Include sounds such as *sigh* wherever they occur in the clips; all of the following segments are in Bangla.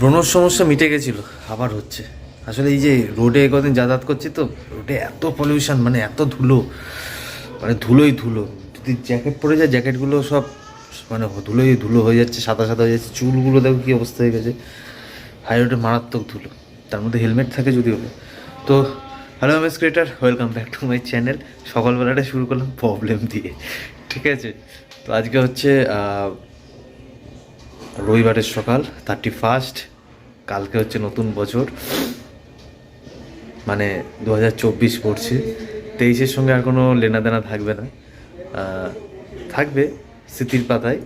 ব্রণর সমস্যা মিটে গেছিল, আবার হচ্ছে। আসলে এই যে রোডে কদিন যাতায়াত করছি তো, রোডে এত পলিউশন মানে এত ধুলো মানে ধুলোই ধুলো। যদি জ্যাকেট পরে যায় জ্যাকেটগুলো সব মানে ধুলোই ধুলো হয়ে যাচ্ছে, সাদা সাদা হয়ে যাচ্ছে, চুলগুলো দেখো কী অবস্থা হয়ে গেছে। হাই রোডে মারাত্মক ধুলো, তার মধ্যে হেলমেট থাকে যদিও তো hello M S creator welcome back to my channel সকালবেলাটা শুরু করলাম প্রবলেম দিয়ে, ঠিক আছে? তো আজকে হচ্ছে রবিবারের সকাল থার্টি ফার্স্ট কালকে হচ্ছে নতুন বছর। মানে দু হাজার চব্বিশ পড়ছে। তেইশের সঙ্গে আর কোনো লেনাদেনা থাকবে না। থাকবে স্মৃতির পাতায়।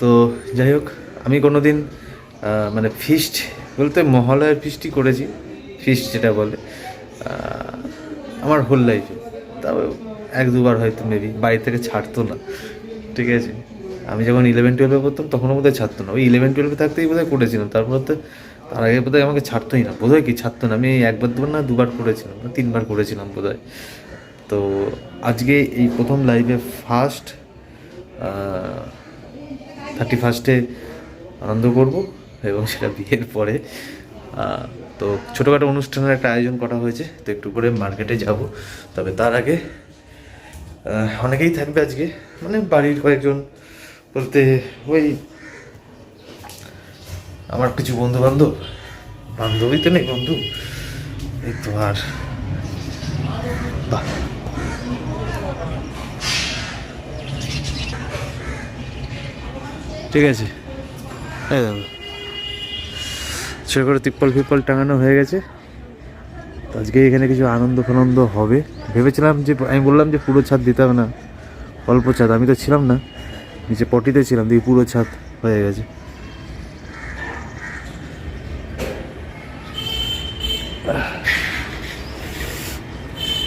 তো যাই হোক, আমি কোনো দিন মানে ফিস্ট বলতে মহালয়ের ফিস্টই করেছি। ফিস্ট যেটা বলে। আমার হোল লাইফে তাও এক দুবার হয়তো মেবি বাড়ি থেকে ছাড়তো না। ঠিক আছে? আমি যখন ইলেভেন টুয়েলভে পড়তাম, তখনও বোধহয় ছাড়তো না। ওই ইলেভেন টুয়েলভে থাকতেই বোধহয় করেছিলাম তারপর তো তার আগে বোধহয় আমাকে ছাড়তোই না। বোধহয় কি ছাড়তো না? আমি একবার, দুবার না, দুবার করেছিলাম না, তিনবার করেছিলাম বোধহয়। তো আজকে এই প্রথম লাইভে ফার্স্ট থার্টি ফার্স্টে আনন্দ করব এবং সেটা বিয়ের পরে তো ছোটোখাটো অনুষ্ঠানের একটা আয়োজন করা হয়েছে। তো একটু করে মার্কেটে যাব। তবে তার আগে অনেকেই থাকবে আজকে। মানে বাড়ির কয়েকজন বলতে, ওই আমার কিছু বন্ধু বান্ধব বান্ধবী তো নেই বন্ধু, এই তো আর, বাহ। ঠিক আছে। ছোটো করে তিপ্পল ফিপ্পল টাঙানো হয়ে গেছে। তো আজকে এখানে কিছু আনন্দ ফানন্দ হবে। ভেবেছিলাম যে, আমি বললাম যে পুরো ছাদ দিতে হবে না। অল্প ছাদ, আমি তো ছিলাম না। নিচে পটিতে ছিলাম দিয়ে পুরো ছাদ হয়ে গেছে।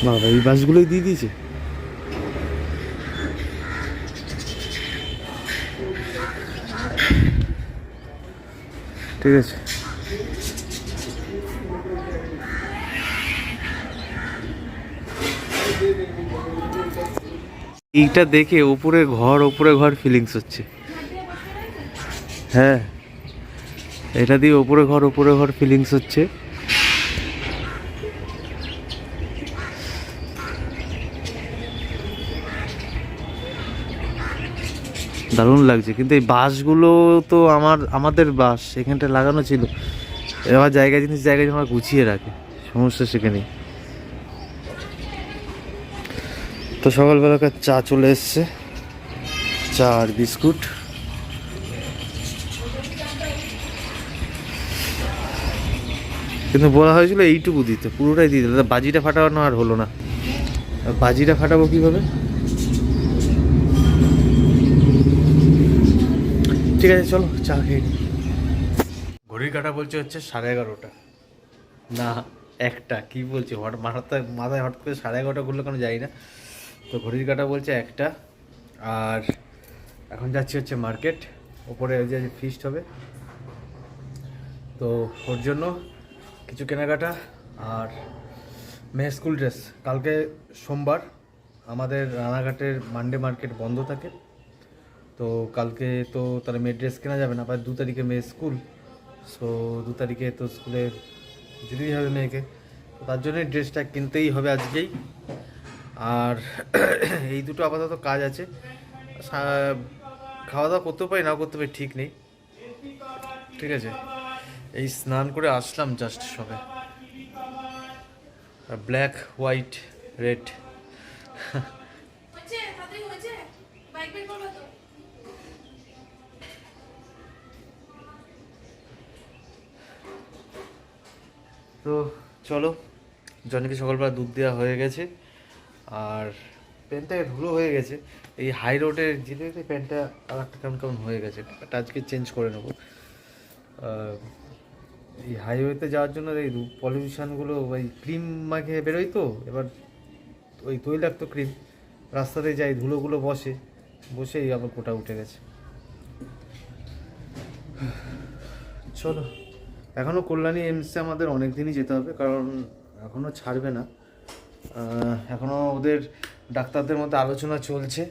বাবা, এই বাসগুলোই দিয়ে দিয়েছে? ঠিক আছে। এইটা দেখে উপরে ঘর উপরে ঘর ফিলিংস হচ্ছে। হ্যাঁ এটা দিয়ে উপরে ঘর উপরে ঘর ফিলিংস হচ্ছে। দারুণ লাগছে, কিন্তু এই বাসগুলো তো আমার, আমাদের বাস এখানটা লাগানো ছিল। এবার জায়গা, জিনিস জায়গায় আমরা গুছিয়ে রাখে। সমস্যা সেখানেই। তো সকালবেলাকার চা চলে এসছে। চা আর বিস্কুট। কিন্তু বলা হয়েছিল এইটুকু দিতে, পুরোটাই দিয়ে দিল বাজিটা ফাটানো আর হলো না। বাজিটা ফাটাবো কীভাবে? ঠিক আছে, চলো, চা খেয়ে। ঘড়ির কাটা বলছে হচ্ছে সাড়ে এগারোটা। না, একটা, কি বলছি? হঠাৎ মাথায় মাথায় হঠাৎ করে সাড়ে এগারোটা ঘুরলে কোনো যাই না। তো ঘড়ির কাটা বলছে একটা, আর এখন যাচ্ছি হচ্ছে মার্কেট, ওপরে যে ফিস্ট হবে। তো ওর জন্য কিছু কেনাকাটা আর মেয়ে স্কুল ড্রেস কালকে সোমবার আমাদের রানাঘাটের মান্ডে মার্কেট বন্ধ থাকে। তো কালকে তো তাহলে মেয়ের ড্রেস কেনা যাবে না, আবার দু তারিখে মেয়ের স্কুল সো দু তারিখে তো স্কুলে যেতেই হবে মেয়েকে। তার জন্য ড্রেসটা কিনতেই হবে আজকেই। আর *clears throat* এই দুটো আপাতত কাজ আছে। খাওয়া দাওয়া করতে পারি না করতে পারি ঠিক নেই। ঠিক আছে? এই স্নান করে আসলাম জাস্ট সবে। ব্ল্যাক হোয়াইট রেড তো। চলো জনিকে সকালবেলা দুধ দেওয়া হয়ে গেছে। আর প্যান্টটা ধুলো হয়ে গেছে। এই হাই রোডের যেতে প্যান্টটা আর একটা কেমন কেমন হয়ে গেছে এটা আজকে চেঞ্জ করে নেব। এই হাইওয়েতে যাওয়ার জন্য এই পলিউশনগুলো ওই ক্রিম মাখে বেরোয় তো, এবার ওই তৈলাক্ত ক্রিম রাস্তাতে যাই ধুলোগুলো বসে, বসেই আবার কোটা উঠে গেছে। চলো এখনও কল্যাণী এমসে আমাদের অনেক দিনই যেতে হবে, কারণ এখনও ছাড়বে না। এখনও ওদের ডাক্তারদের মধ্যে আলোচনা চলছে।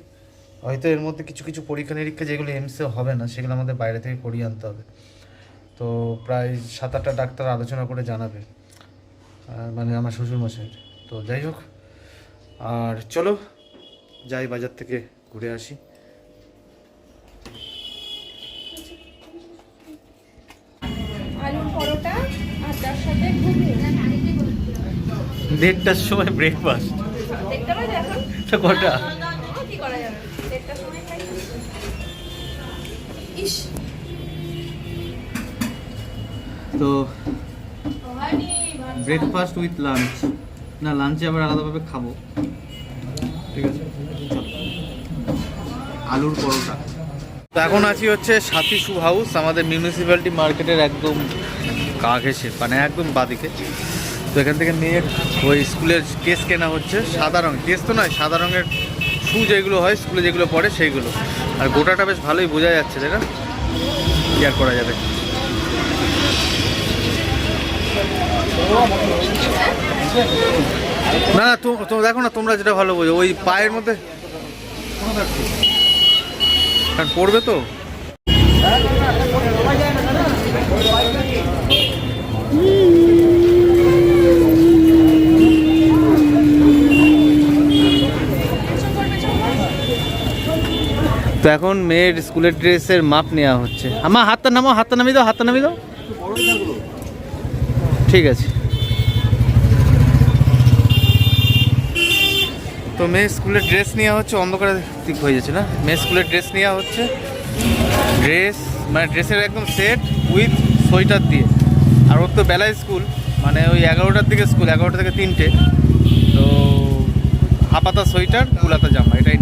হয়তো এর মধ্যে কিছু কিছু পরীক্ষা নিরীক্ষা যেগুলো এমসে হবে না, সেগুলো আমাদের বাইরে থেকে করিয়ে আনতে হবে। তো প্রায় সাত আটটা ডাক্তার আলোচনা করে জানাবে মানে আমার শ্বশুরমশাইয়ের। তো যাই হোক, আর চলো, যাই বাজার থেকে ঘুরে আসি। আলুর পরোটা আর তার সাথে দেড়টার সময় ব্রেকফাস্ট এখন? কটা? তো ব্রেকফাস্ট উইথ লাঞ্চ না লাঞ্চে আবার আলাদাভাবে খাব। ঠিক আছে? আলুর পরোটা। তো এখন আছি হচ্ছে সাথী শু হাউস আমাদের মিউনিসিপ্যালিটি মার্কেটের একদম গা ঘেসে মানে একদম বাদিকে। তো এখান থেকে নিয়ে ওই স্কুলের কেস কেনা হচ্ছে, সাদা রঙ কেস তো নয়, সাদা রঙের শু যেগুলো হয় স্কুলে যেগুলো পড়ে সেইগুলো। আর গোটাটা বেশ ভালোই বোঝা যাচ্ছে, তাই না? কি আর করা যাবে? না না, তো দেখো না, তোমরা যেটা ভালো বোঝো, ওই পায়ের মধ্যে। পড়বে তো? তো এখন মেয়ের স্কুলের ড্রেসের মাপ নেওয়া হচ্ছে। আমার হাতটা নামো হাতটা নামিয়ে দাও, হাতটা নামিয়ে দাও। ঠিক আছে। তো মেয়ে স্কুলের ড্রেস নেওয়া হচ্ছে, অন্ধকারে ঠিক হয়ে যাচ্ছে না? মেয়ে স্কুলের ড্রেস নেওয়া হচ্ছে। ড্রেস মানে ড্রেসের একদম সেট উইথ সোয়েটার দিয়ে। আর ওর তো বেলায় স্কুল মানে ওই এগারোটার দিকে স্কুল, এগারোটা থেকে তিনটে। তো হাপাতা সোয়েটার কুলাতা জামা, এটাই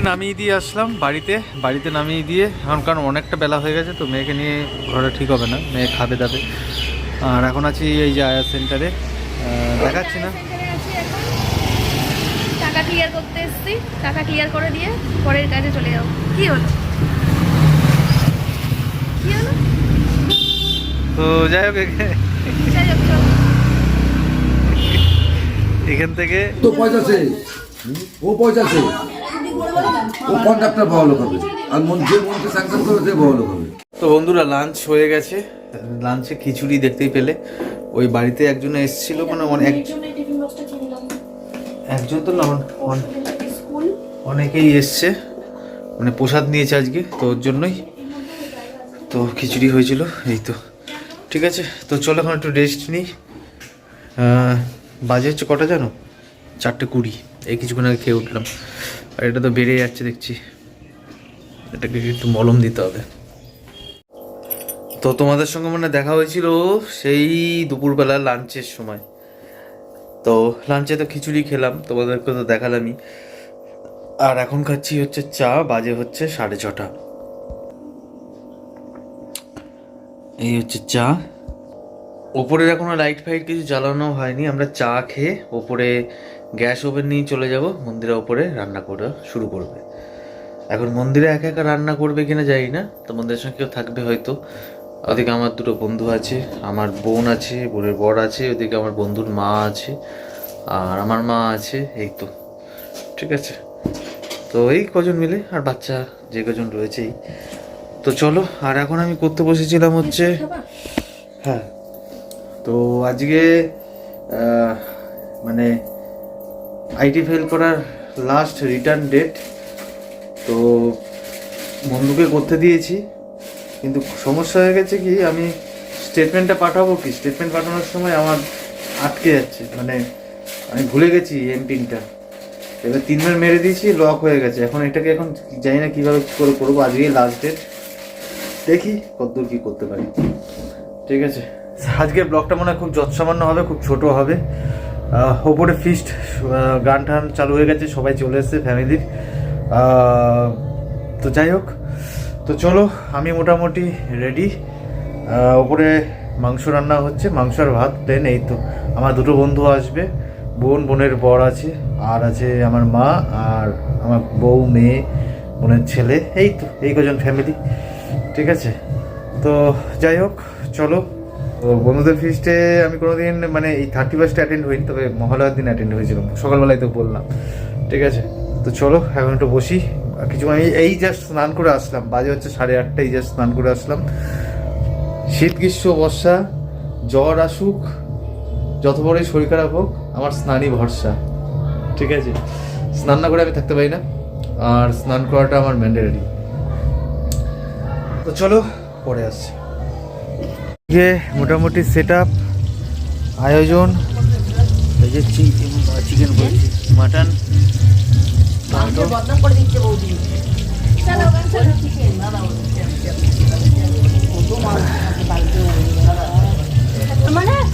এ নামিয়ে দিয়ে আসলাম বাড়িতে। বাড়িতে নামিয়ে দিয়ে এখন কারণ অনেকটা বেলা হয়ে গেছে তো মেয়েকে নিয়ে ঘরে ঠিক হবে না মেয়ে খাবে দাবে। আর এখন আছি এই যে আয়া সেন্টারে দেখাচ্ছি না। আছি টাকা ক্লিয়ার করতে এসেছি টাকা ক্লিয়ার করে দিয়ে পরের কাজে চলে যাব। কি হলো? কি হলো? তো যাই হোক এখানে- যাই হোক এখান থেকে তো পয়সা সে ও পয়সা সে ও কন্ট্রাক্টর বড় হবে আর মন যে মনকে স্যাংশন করবে সে বড় হবে তো বন্ধুরা লাঞ্চ হয়ে গেছে। লাঞ্চে খিচুড়ি দেখতেই পেলে। ওই বাড়িতে একজন এসেছিল মানে অনেক একজন তো না অন- অন- অনেকেই এসছে। মানে প্রসাদ নিয়েছে আজকে তো ওর জন্যই। তো খিচুড়ি হয়েছিল এই তো। ঠিক আছে তো চলো এখন একটু রেস্ট নিই। বাজে হচ্ছে কটা জানো? চারটে কুড়ি। এই কিছুক্ষণ আগে খেয়ে উঠলাম। আর এটা তো বেড়ে যাচ্ছে, দেখছি। এটাকে একটু মলম দিতে হবে। তো তোমাদের সঙ্গে মানে দেখা হয়েছিল সেই দুপুরবেলা লাঞ্চের সময়। তো লাঞ্চে তো খিচুড়ি খেলাম তোমাদেরকে তো দেখালামই। আর এখন খাচ্ছি হচ্ছে চা, বাজে হচ্ছে সাড়ে ছটা। এই হচ্ছে চা। ওপরের এখনও লাইট ফাইট কিছু জ্বালানো হয়নি, আমরা চা খেয়ে ওপরে গ্যাস ওভেন নিয়ে চলে যাব, মন্দিরের ওপরে রান্না করা শুরু করবে। এখন মন্দিরে একা একা রান্না করবে কিনা জানি না, তো মন্দিরের সঙ্গে কেউ থাকবে হয়তো। ওদিকে আমার দুটো বন্ধু আছে, আমার বোন আছে, বোনের বর আছে, ওদিকে আমার বন্ধুর মা আছে, আর আমার মা আছে, এই তো। ঠিক আছে। তো এই কজন মিলে, আর বাচ্চা যে কজন রয়েছেই তো চলো, আর এখন আমি করতে বসেছিলাম হচ্ছে হ্যাঁ। তো আজকে মানে আইটি ফেল করার লাস্ট রিটার্ন ডেট তো বন্ধুকে করতে দিয়েছি। কিন্তু সমস্যা হয়ে গেছে কি, আমি স্টেটমেন্টটা পাঠাবো কি? স্টেটমেন্ট পাঠানোর সময় আমার আটকে যাচ্ছে। মানে আমি ভুলে গেছি এমপিনটা এবার তিনবার মেরে দিয়েছি লক হয়ে গেছে। এখন এটাকে এখন জানি না কীভাবে কী করে করব। আজকে লাস্ট ডেট দেখি কতদূর কী করতে পারি। ঠিক আছে? আজকের ব্লগটা মনে হয় খুব যৎসামান্য হবে, খুব ছোট হবে। ওপরে ফিস্ট গান টান চালু হয়ে গেছে, সবাই চলে এসছে, ফ্যামিলির। তো যাই হোক, তো চলো, আমি মোটামুটি রেডি ওপরে মাংস রান্না হচ্ছে মাংস আর ভাত প্লেন এই তো। আমার দুটো বন্ধু আসবে, বোন, বোনের বর আছে, আর আছে আমার মা, আর আমার বউ, মেয়ে, বোনের ছেলে, এই তো, এই কজন ফ্যামিলি ঠিক আছে? তো যাই হোক, চলো। তো বন্ধুদের ফিস্টে আমি কোনোদিন মানে এই থার্টি ফার্স্টে অ্যাটেন্ড হইনি, তবে মহালয়ার দিন অ্যাটেন্ড হয়েছিলাম। সকালবেলায় তো বললাম। ঠিক আছে? তো চলো, এখন একটু বসি। কিছু আমি এই জাস্ট স্নান করে আসলাম। বাজে হচ্ছে সাড়ে আটটা এই জাস্ট স্নান করে আসলাম। শীত, গ্রীষ্ম, বর্ষা, জ্বর আসুক, যত বড়ই শরীর খারাপ হোক, আমার স্নানই ভরসা। ঠিক আছে? স্নান না করে আমি থাকতে পারি না। আর স্নান করাটা আমার ম্যান্ডেটারি তো চলো, পরে আসছি। যে মোটামুটি সেট আপ আয়োজন চিকেন মাটন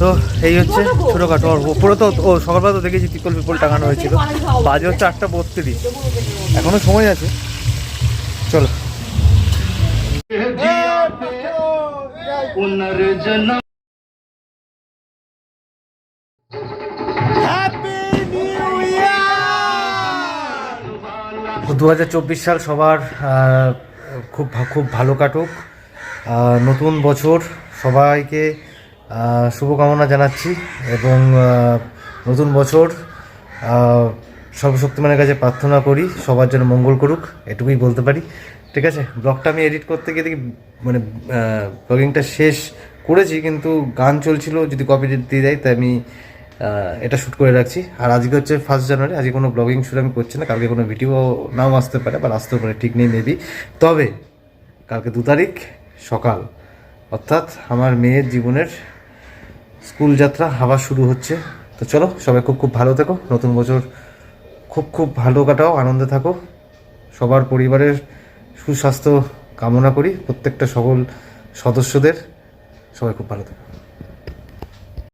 তো এই হচ্ছে ছোটোখাটো ওপরে তো, ও সকালবেলা তো দেখেছি তিপল পিপল টাঙানো হয়েছিল। বাজে হচ্ছে আটটা বত্রিশ। এখনও সময় আছে। দু হাজার চব্বিশ সাল সবার খুব ভা- খুব ভালো কাটুক। নতুন বছর সবাইকে শুভকামনা জানাচ্ছি এবং নতুন বছর সর্বশক্তিমানের কাছে প্রার্থনা করি সবার জন্য মঙ্গল করুক এটুকুই বলতে পারি। ঠিক আছে? ব্লগটা আমি এডিট করতে গিয়ে দেখি মানে ব্লগিংটা শেষ করেছি, কিন্তু গান চলছিল, যদি কপি দিয়ে দেয়, তাই আমি এটা শ্যুট করে রাখছি। আর আজকে হচ্ছে ফার্স্ট জানুয়ারি আজকে কোনো ব্লগিং শ্যুট আমি করছি না, কালকে কোনো ভিডিও নাও আসতে পারে, বা আসতেও পারে, ঠিক নেই মেবি তবে, কালকে দু তারিখ, সকাল, অর্থাৎ আমার মেয়ের জীবনের স্কুল যাত্রা আবার শুরু হচ্ছে। তো চলো, সবাই খুব খুব ভালো থেকো, নতুন বছর খুব খুব ভালো কাটাও, আনন্দে থাকো। সবার পরিবারের সুস্বাস্থ্য কামনা করি প্রত্যেকটা সকল সদস্যদের। সবাই খুব ভালো থেকো